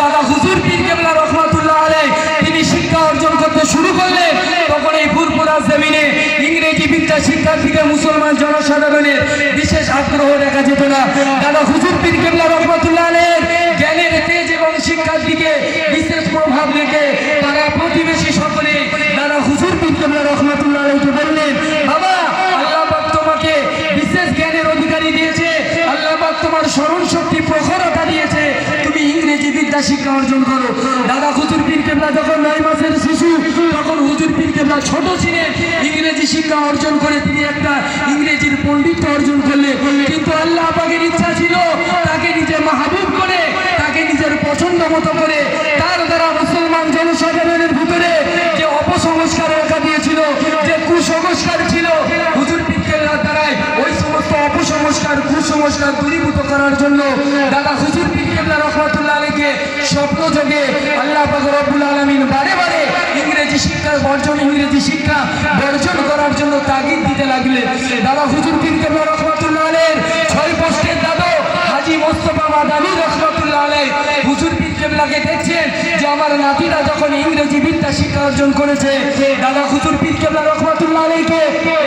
দাদা হুজুর পীর কেবলা রহমাতুল্লাহ আলাই তিনি শিক্ষা অর্জন করতে শুরু করলেন। তখন এই ফুরপুরা জমিনে ইংরেজি বিদ্যা শিক্ষার দিকে মুসলমান জনসাধারণের বিশেষ আগ্রহ দেখা যেত না। দাদা হুজুর পীর কেবলা রহমাতুল্লাহ আলাইয়ের জ্ঞানের তেজ এবং শিক্ষার দিকে বিশেষ প্রভাব রেখে তারা প্রতিবেশী সকলে দাদা হুজুর পীর কেবলা রহমাতুল্লাহ আলাইকে বললেন বাবা আল্লাহ পাক তোমাকে বিশেষ জ্ঞানের অধিকারী দিয়েছে আল্লাহ পাক তোমার স্মরণ শক্তি প্রখরতা দিয়েছে। তুমি ইংরেজি বিদ্যা শিক্ষা অর্জন করো। দাদা হুজুর পীর কেবলা যখন নয় মাসের শিশু, তখন হুজুর পীর কেবলা ছোট ছিলেন। ইংরেজি শিক্ষা অর্জন করে তিনি একটা ইংরেজির পণ্ডিত অর্জন করলে কিন্তু আল্লাহ আপাকের ইচ্ছা ছিল তাকে নিজে মাহবুব করে, তাকে নিজের পছন্দ মতো করে তার দ্বারা মুসলমান জনসাধারণের ভিতরে যে অপসংস্কার রাখা দিয়েছিল যে কুসংস্কার ছিল হুজুর পীর কেবলার দ্বারাই ওই সমস্ত অপসংস্কার কুসংস্কার দূরীভূত করার জন্য দাদা হুজুর পীর কেবলা রহমতুল্লাহ আলীকে স্বপ্ন যোগে আল্লাহ রব্বুল আলামিন বারে বারে ইংরেজি শিক্ষা, বর্জন ইংরেজি শিক্ষা বর্জন করার জন্য তাগিদ দিতে লাগলেন। দাদা হুজুর পীর কেবলা রহমতুল্লাহ আলীর ছয় পোস্টের দাদা হাজি মোস্তফা মাদানী রহমতুল্লাহ আলাই হুজুর পীর কেবলাকে দেখছেন যে আমার নাতিরা যখন ইংরেজি বিদ্যা শিক্ষা অর্জন করেছে, দাদা হুজুর পীর কেবলা রহমতুল্লাহ আলাইকে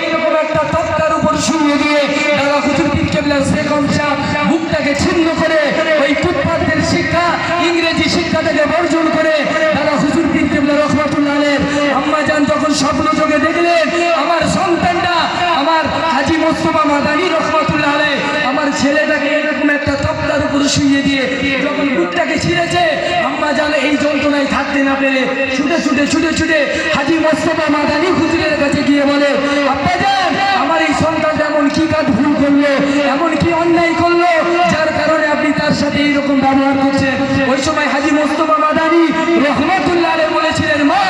এইরকম একটা তক্তার উপর শুয়ে দিয়ে দাদা হুজুর কেবলার সেকম বুকটাকে ছিন্ন করে ওই ফুটপাতের শিক্ষা, ইংরেজি শিক্ষা থেকে বর্জন করে দাদা হুজুর কেবলা রহমতুল্লাহ আম্মা যান যখন স্বপ্ন চোখে দেখলেন, আমার সন্তানটা, আমার হাজি মোস্তফা মাদানী রহমতুল্লাহ আলাই আমার ছেলেটাকে এরকম একটা তক্তার উপর শুয়ে দিয়ে যখন বুকটাকে ছিঁড়েছে আম্মা জানে এই যন্ত্রণায় থাকতে না পেরে ছুটে ছুটে ছুটে ছুটে হাজি মোস্তফা মাদানী হুজুরের কাছে গিয়ে বলে আব্বা যান আমার এই সন্তানটা এমন কি কাজ ভুল করল এমন কি অন্যায় করল, যার কারণে আপনি তার সাথে এইরকম ব্যবহার করছেন। ওই সময় হাজি মোস্তফা মাদানী রহমতুল্লাহ বলেছিলেন, মা,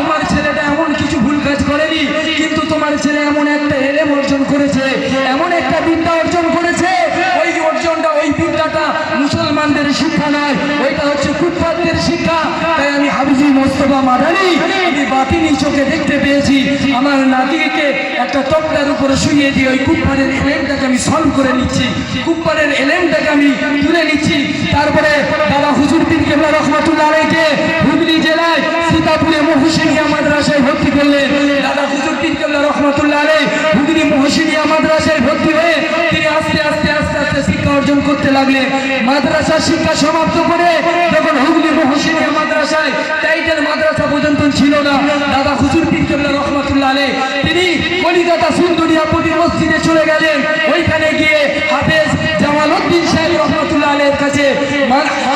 তোমার ছেলেটা এমন কিছু ভুল কাজ করেনি, কিন্তু তোমার ছেলে এমন একটা এলেম অর্জন করেছে, এমন একটা বিদ্যা অর্জন করেছে। ওই অর্জনটা, ওই বিদ্যাটা মুসলমানদের শিক্ষা নয়, ওইটা হচ্ছে ফুটপাতের শিক্ষা। মোস্তফা মাদানি আমি বাতিনি চোখে দেখতে পেয়েছি। আমার নাতিকে একটা তক্তার উপরে শুয়ে দিয়ে ওই কুপ্পারের এলেমটাকে আমি সলভ করে নিচ্ছি। কুপ্পারের এলেমটাকে আমি তুলে নিচ্ছি। তারপরে বাবা হুজুর পীর কেবলা রহমতুল্লাহ আলাইকে হুগলি জেলায় সীতাপুরে মহুসিনিয়া মাদ্রাসায় ভর্তি করলেন। দাদা হুজুর পীর কেবলা রহমতুল্লাহ আলাই হুগলি মহুসিনিয়া মাদ্রাসায় ভর্তি হয়ে তিনি আস্তে আস্তে আস্তে আস্তে শিক্ষা অর্জন করতে লাগলেন। মাদ্রাসা শিক্ষা সমাপ্ত করে যখন হুগলি মহুসিনিয়া মাদ্রাসায় টাইটেল মাদ্রাসা পর্যন্ত ছিল না। দাদা হুজুর পীর কেবলা রহমতুল্লাহ আলাই তিনি কলিকাতা সুন্দরিয়া পতি মসজিদে চলে গেলেন। ওইখানে গিয়ে হাফেজ জামালউদ্দিন সাহেব রহমতুল্লাহ আলাইয়ের কাছে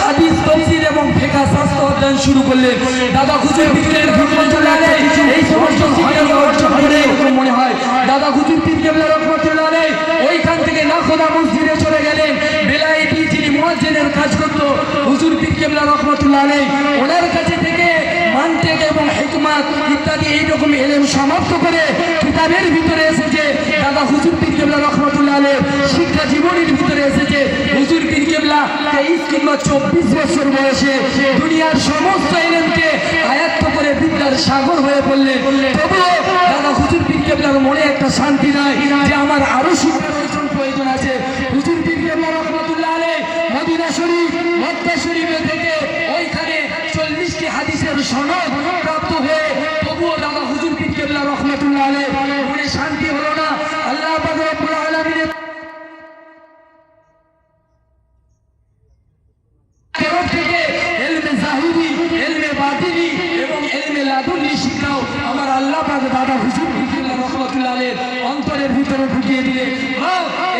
হাদিস তফসির এবং ফেকা শাস্ত্র অধ্যয়ন শুরু করলেন। দাদা হুজুর পীরের রহমতুল্লাহ আলাই এই সমস্ত শিক্ষা অর্জন করে মনে হয়। দাদা হুজুর পীর কেবলা রহমতুল্লাহ আলাই ওইখান থেকে নাখোদা মসজিদে চলে গেলেন। বেলায়েতি যিনি মুয়াজ্জিনের কাজ করত, হুজুর পীর কেবলা রহমতুল্লাহ আলাই ওনার কাছে এবং ইত্যাদি এইরকম এলেম সমাপ্ত করে কিতাবের ভিতরে এসেছে। দাদা হুজুর পীর রহমতুল্লাহ আলাই শিক্ষা জীবনের ভিতরে এসেছে। হুজুর পীর তেইশ কিংবা চব্বিশ বছর বয়সে দুনিয়ার সমস্ত এলেমকে আয়ত্ত করে বিদ্যার সাগর হয়ে পড়লেন। তবুও দাদা হুজুর পীর মনে একটা শান্তি নাই যে আমার আরও শিক্ষার প্রয়োজন আছে। হুজুর পীর কেবলা রহমতুল্লাহ আলাই মদিনা শরীফ, মক্কা শরীফে থেকে ওইখানে চল্লিশটি হাদিসের সনদ এলমে লাদুনি আমার আল্লাহ পাক দাদা রহমতুল্লাহ অন্তরের ভিতরে ঢুকিয়ে দিলে।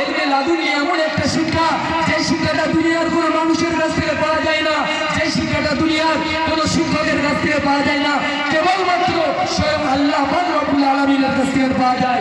এলমে লাদুনি এমন একটা শিক্ষা যে শিক্ষাটা দুনিয়ার কোনো মানুষের কাছ থেকে পাওয়া যায় না। যে শিক্ষাটা দুনিয়ার কোনো শিক্ষকের কাছ থেকে পাওয়া যায় না। কেবলমাত্র স্বয়ং আল্লাহ রবুল আলামিনের কাছ থেকে পাওয়া যায়।